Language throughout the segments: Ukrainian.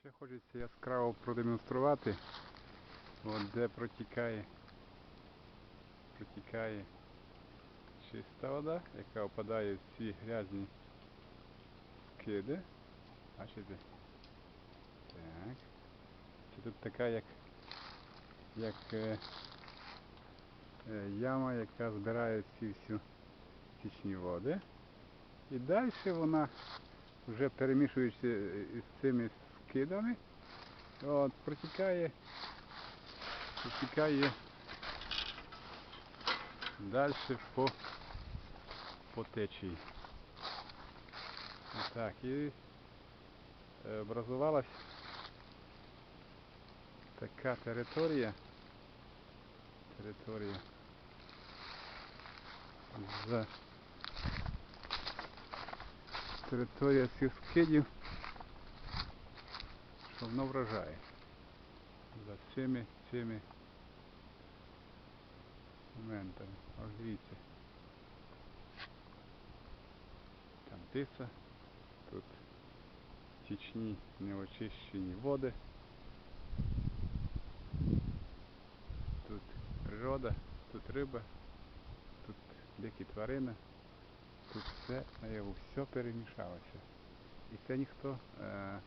Ще хочеться яскраво продемонструвати, от де протікає, протікає чиста вода, яка опадає в ці грязні скиди. Бачите? Так. Це тут така як, як е, е, яма, яка збирає всі стічні води. І далі вона вже перемішуючи е, з цими скидами, от, протікає, протікає. Далі по, по течії. Так, і е, образувалась така територія, територія з територія цих воно вражає. За цими цими моментами. Ось дивіться. Там тиса, тут стічні неочищені води. Тут природа, тут риба, тут дикі тварини. Тут все наяву, все перемішалося. І це ніхто, е,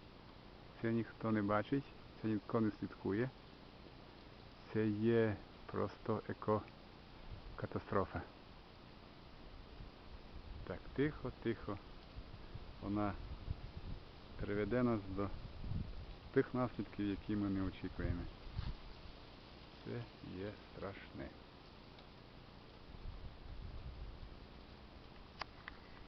це ніхто не бачить, це ніхто не слідкує. Це є просто еко-катастрофа. Так, тихо, тихо. Вона приведе нас до тих наслідків, які ми не очікуємо. Це є страшне.